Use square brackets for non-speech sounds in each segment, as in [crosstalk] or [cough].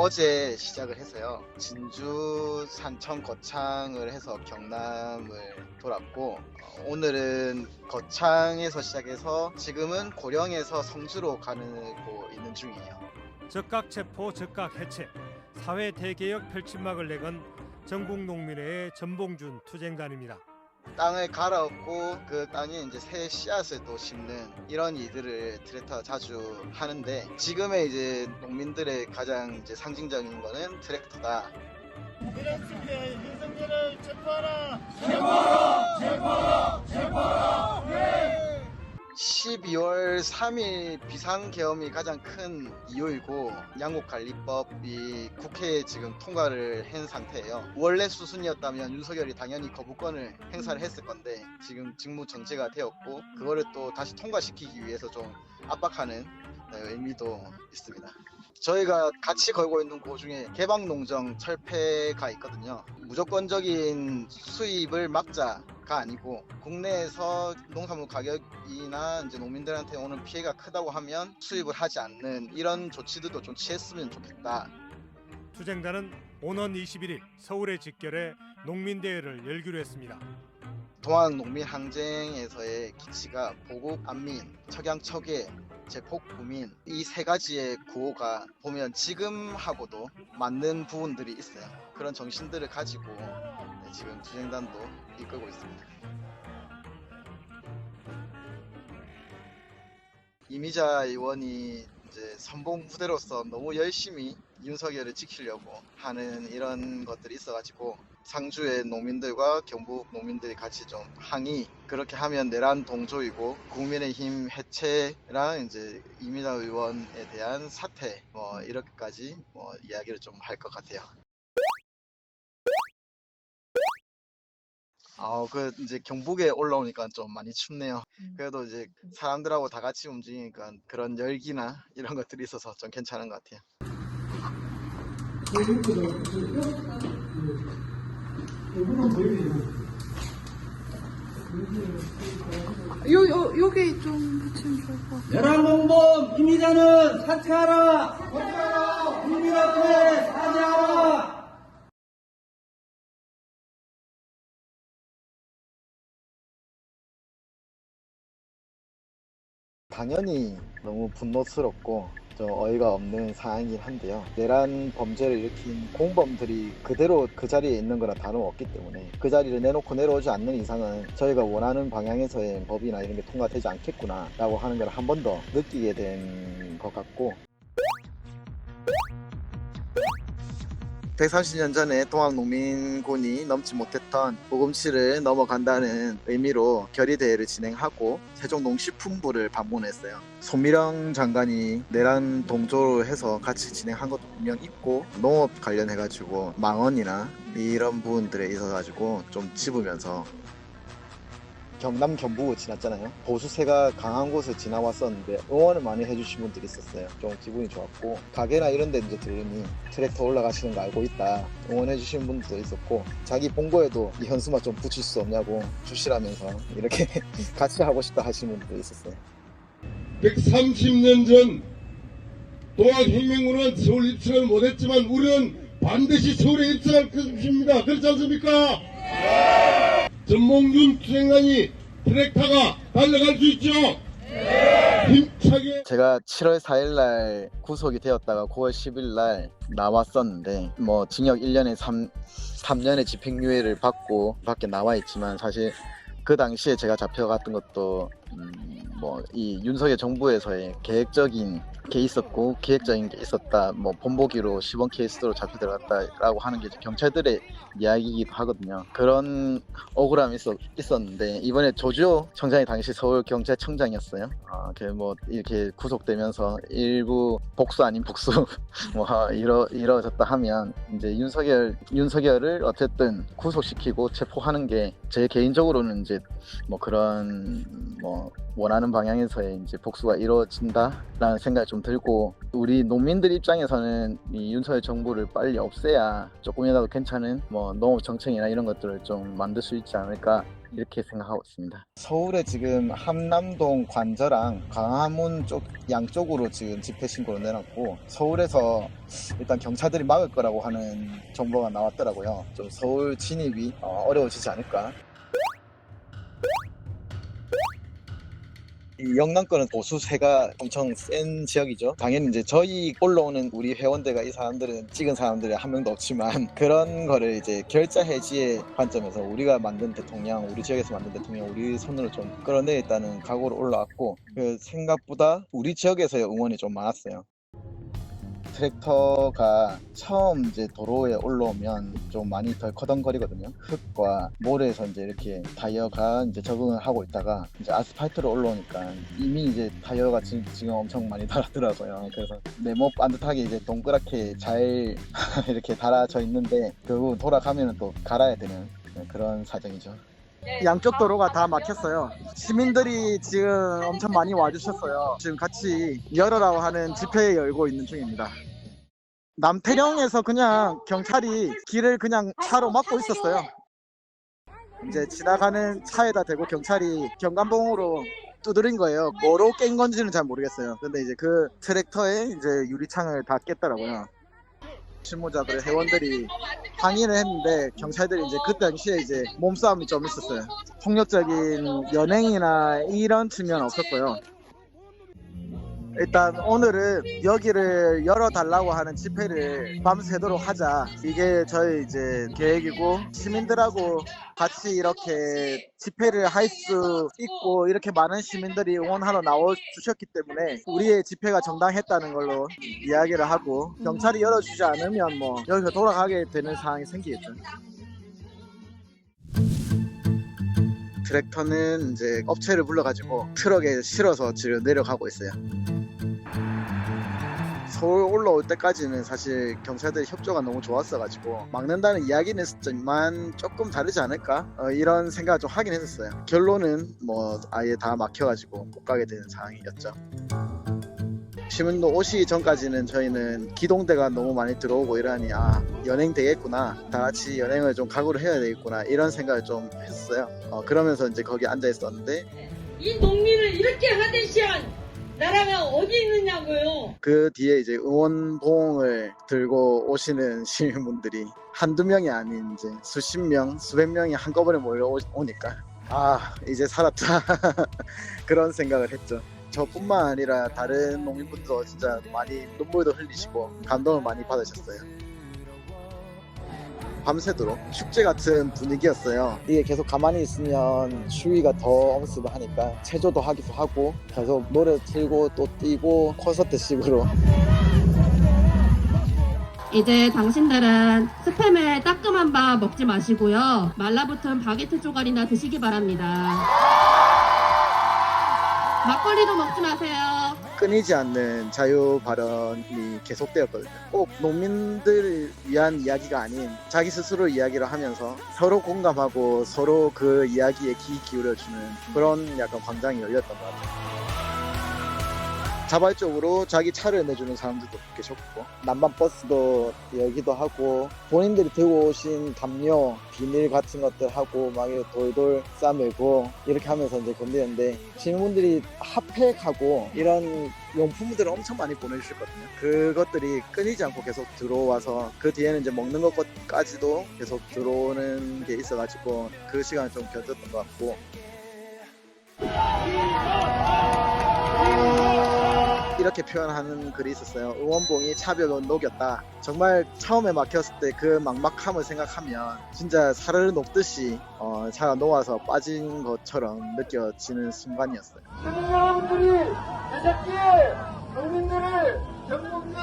어제 시작을 해서요. 진주 산청 거창을 해서 경남을 돌았고 어, 오늘은 거창에서 시작해서 지금은 고령에서 성주로 가고 있는 중이에요. 즉각 체포, 즉각 해체, 사회 대개혁 펼침막을 내건 전국 농민회의 전봉준 투쟁단입니다. 땅을 갈아엎고 그 땅에 이제 새 씨앗을 또 심는 이런 일들을 트랙터가 자주 하는데 지금의 이제 농민들의 가장 이제 상징적인 거는 트랙터다. 이란스피의 윤석열을 체포하라! 12월 3일 비상계엄이 가장 큰 이유이고 양국관리법이 국회에 지금 통과를 한 상태예요. 원래 수순이었다면 윤석열이 당연히 거부권을 행사를 했을 건데 지금 직무 정지가 되었고 그거를 또 다시 통과시키기 위해서 좀 압박하는 네, 의미도 있습니다. 저희가 같이 걸고 있는 고 중에 개방농정 철폐가 있거든요. 무조건적인 수입을 막자가 아니고 국내에서 농산물 가격이나 이제 농민들한테 오는 피해가 크다고 하면 수입을 하지 않는 이런 조치들도 좀 취했으면 좋겠다. 투쟁단은 오는 21일 서울의 직결에 농민대회를 열기로 했습니다. 동학 농민 항쟁에서의 기치가 보국 안민, 척양 척예, 제폭 구민 이 세 가지의 구호가 보면 지금하고도 맞는 부분들이 있어요. 그런 정신들을 가지고 네, 지금 투쟁단도 이끌고 있습니다. 이미자 의원이 이제 선봉 후대로서 너무 열심히 윤석열을 지키려고 하는 이런 것들이 있어가지고 상주의 농민들과 경북 농민들이 같이 좀 항의 그렇게 하면 내란 동조이고 국민의힘 해체랑 이제 이민아 의원에 대한 사퇴 뭐 이렇게까지 뭐 이야기를 좀 할 것 같아요. 아, 그 이제 경북에 올라오니까 좀 많이 춥네요. 그래도 이제 사람들하고 다 같이 움직이니까 그런 열기나 이런 것들이 있어서 좀 괜찮은 것 같아요. 요, 요, 여기 좀 붙이면 좋을 것 같아요. 내란공범 이미자는 사퇴하라! 사퇴하라! 국민 앞에 사죄하라! 당연히 너무 분노스럽고 좀 어이가 없는 사항이긴 한데요. 내란 범죄를 일으킨 공범들이 그대로 그 자리에 있는 거나 다름없기 때문에 그 자리를 내놓고 내려오지 않는 이상은 저희가 원하는 방향에서의 법이나 이런 게 통과되지 않겠구나 라고 하는 걸 한 번 더 느끼게 된 것 같고 130년 전에 동학농민군이 넘지 못했던 보금치를 넘어간다는 의미로 결의대회를 진행하고 세종농식품부를 방문했어요. 손미령 장관이 내란 동조로 해서 같이 진행한 것도 분명 있고 농업 관련해가지고 망언이나 이런 부분들에 있어가지고 좀 짚으면서 경남 경북을 지났잖아요. 보수세가 강한 곳을 지나왔었는데 응원을 많이 해주신 분들이 있었어요. 좀 기분이 좋았고 가게나 이런 데 이제 들으니 트랙터 올라가시는 거 알고 있다 응원해주신 분들도 있었고 자기 본거에도 이 현수막 좀 붙일 수 없냐고 주시라면서 이렇게 [laughs] 같이 하고 싶다 하시는 분들도 있었어요. 130년 전 동학혁명군은 서울 입성을 못했지만 우리는 반드시 서울에 입성할 것입니다. 그렇지 않습니까? 전몽준 투쟁단이 트랙터가 달려갈 수 있죠? 힘차게 제가 7월 4일 날 구속이 되었다가 9월 10일 날 나왔었는데 뭐 징역 1년에 3, 3년의 집행유예를 받고 밖에 나와 있지만 사실 그 당시에 제가 잡혀갔던 것도 음, 뭐 이 윤석열 정부에서의 계획적인 게 있었고 기획적인 게 있었다. 뭐 본보기로 시범 케이스로 잡혀 들어갔다라고 하는 게 경찰들의 이야기이기도 하거든요. 그런 억울함이 있었, 있었는데 이번에 조주호 청장이 당시 서울 경찰청장이었어요. 어, 그뭐 이렇게 구속되면서 일부 복수 아닌 복수 [laughs] 뭐 이러 이러졌다 하면 이제 윤석열 윤석열을 어쨌든 구속시키고 체포하는 게 제 개인적으로는 이제 뭐 그런 뭐 원하는 바라는 방향에서의 이제 복수가 이루어진다라는 생각이 좀 들고 우리 농민들 입장에서는 이 윤석열 정부를 빨리 없애야 조금이라도 괜찮은 뭐 농업 정책이나 이런 것들을 좀 만들 수 있지 않을까 이렇게 생각하고 있습니다. 서울에 지금 함남동 관저랑 광화문 쪽 양쪽으로 지금 집회 신고를 내놨고 서울에서 일단 경찰들이 막을 거라고 하는 정보가 나왔더라고요. 좀 서울 진입이 어, 어려워지지 않을까. 이 영남권은 보수세가 엄청 센 지역이죠. 당연히 이제 저희 올라오는 우리 회원대가 이 사람들은 찍은 사람들이 한 명도 없지만 [laughs] 그런 거를 이제 결자 해지의 관점에서 우리가 만든 대통령, 우리 지역에서 만든 대통령 우리 손으로 좀 끌어내겠다는 각오로 올라왔고 그 생각보다 우리 지역에서의 응원이 좀 많았어요. 트랙터가 처음 이제 도로에 올라오면 좀 많이 덜 커덩거리거든요. 흙과 모래에서 이제 이렇게 타이어가 이제 적응을 하고 있다가 이제 아스팔트로 올라오니까 이미 이제 타이어가 지금, 지금 엄청 많이 [laughs] 달았더라고요. 그래서 네모 반듯하게 이제 동그랗게 잘 [laughs] 이렇게 달아져 있는데 결국 돌아가면 또 갈아야 되는 그런 사정이죠. 양쪽 도로가 다 막혔어요. 시민들이 지금 엄청 많이 와주셨어요. 지금 같이 열어라고 하는 집회 열고 있는 중입니다. 남태령에서 그냥 경찰이 길을 그냥 차로 막고 있었어요. 이제 지나가는 차에다 대고 경찰이 경관봉으로 두드린 거예요. 뭐로 깬 건지는 잘 모르겠어요. 근데 이제 그 트랙터에 이제 유리창을 다 깼더라고요. 실무자들 회원들이 항의를 했는데 경찰들이 이제 그 당시에 이제 몸싸움이 좀 있었어요. 폭력적인 연행이나 이런 측면은 없었고요. 일단 오늘은 여기를 열어달라고 하는 집회를 밤새도록 하자. 이게 저희 이제 계획이고 시민들하고 같이 이렇게 집회를 할 수 있고 이렇게 많은 시민들이 응원하러 나와 주셨기 때문에 우리의 집회가 정당했다는 걸로 이야기를 하고 경찰이 열어주지 않으면 뭐 여기서 돌아가게 되는 상황이 생기겠죠. 트랙터는 이제 업체를 불러가지고 트럭에 실어서 지금 내려가고 있어요. 서울 올라올 때까지는 사실 경찰들의 협조가 너무 좋았어가지고 막는다는 이야기는 했었지만 조금 다르지 않을까 어, 이런 생각을 좀 하긴 했었어요. 결론은 뭐 아예 다 막혀가지고 못 가게 되는 상황이었죠. 시민도 오시기 전까지는 저희는 기동대가 너무 많이 들어오고 이러니 아 연행 되겠구나 다 같이 연행을 좀 각오를 해야 되겠구나 이런 생각을 좀 했어요. 어, 그러면서 이제 거기 앉아 있었는데 이 농민을 이렇게 하대시한 나라가 어디 있느냐고요. 그 뒤에 이제 응원봉을 들고 오시는 [laughs] 시민분들이 한두 명이 아닌 이제 수십 명, 수백 명이 한꺼번에 몰려오니까 아 이제 살았다 [laughs] 그런 생각을 했죠. 저뿐만 아니라 다른 농민분도 진짜 많이 눈물도 흘리시고 감동을 많이 받으셨어요. 밤새도록 축제 같은 분위기였어요. 이게 계속 가만히 있으면 추위가 더 엄습하니까 체조도 하기도 하고 계속 노래 틀고 또 뛰고 콘서트식으로 이제 당신들은 스팸에 따끔한 밥 먹지 마시고요. 말라붙은 바게트 조각이나 드시기 바랍니다. 막걸리도 먹지 마세요. 끊이지 않는 자유 발언이 계속되었거든요. 꼭 농민들을 위한 이야기가 아닌 자기 스스로 이야기를 하면서 서로 공감하고 서로 그 이야기에 귀 기울여주는 그런 약간 광장이 열렸던 것 같아요. 자발적으로 자기 차를 내주는 사람들도 계셨고 난방 버스도 열기도 하고 본인들이 들고 오신 담요 비닐 같은 것들 하고 막 이렇게 돌돌 싸매고 이렇게 하면서 이제 건드렸는데 시민분들이 핫팩하고 이런 용품들을 엄청 많이 보내주셨거든요. 그것들이 끊이지 않고 계속 들어와서 그 뒤에는 이제 먹는 것까지도 계속 들어오는 게 있어가지고 그 시간을 좀 견뎠던 것 같고 이렇게 표현하는 글이 있었어요. 응원봉이 차별로 녹였다. 정말 처음에 막혔을 때 그 막막함을 생각하면 진짜 살을 녹듯이 어, 차가 녹아서 빠진 것처럼 느껴지는 순간이었어요. 여러분들이 제작기에 국민들을 전국민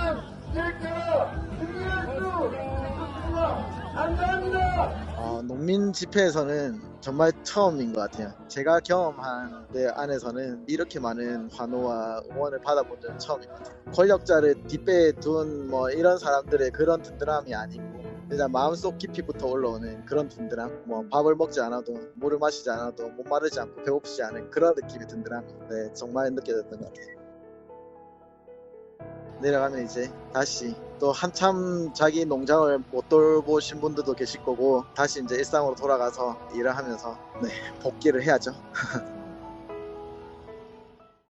캐릭터로 승리할 수 있습니다. 감사합니다. 어, 농민 집회에서는 정말 처음인 것 같아요. 제가 경험한 데 안에서는 이렇게 많은 환호와 응원을 받아본 적은 처음인 것 같아요. 권력자를 뒷배에 둔 뭐 이런 사람들의 그런 든든함이 아니고 진짜 마음속 깊이부터 올라오는 그런 든든함. 뭐 밥을 먹지 않아도 물을 마시지 않아도 못 마르지 않고 배고프지 않은 그런 느낌의 든든함. 네, 정말 느껴졌던 것 같아요. 내려가면 이제 다시 또 한참 자기 농장을 못 돌보신 분들도 계실 거고 다시 이제 일상으로 돌아가서 일을 하면서 네, 복귀를 해야죠. [laughs]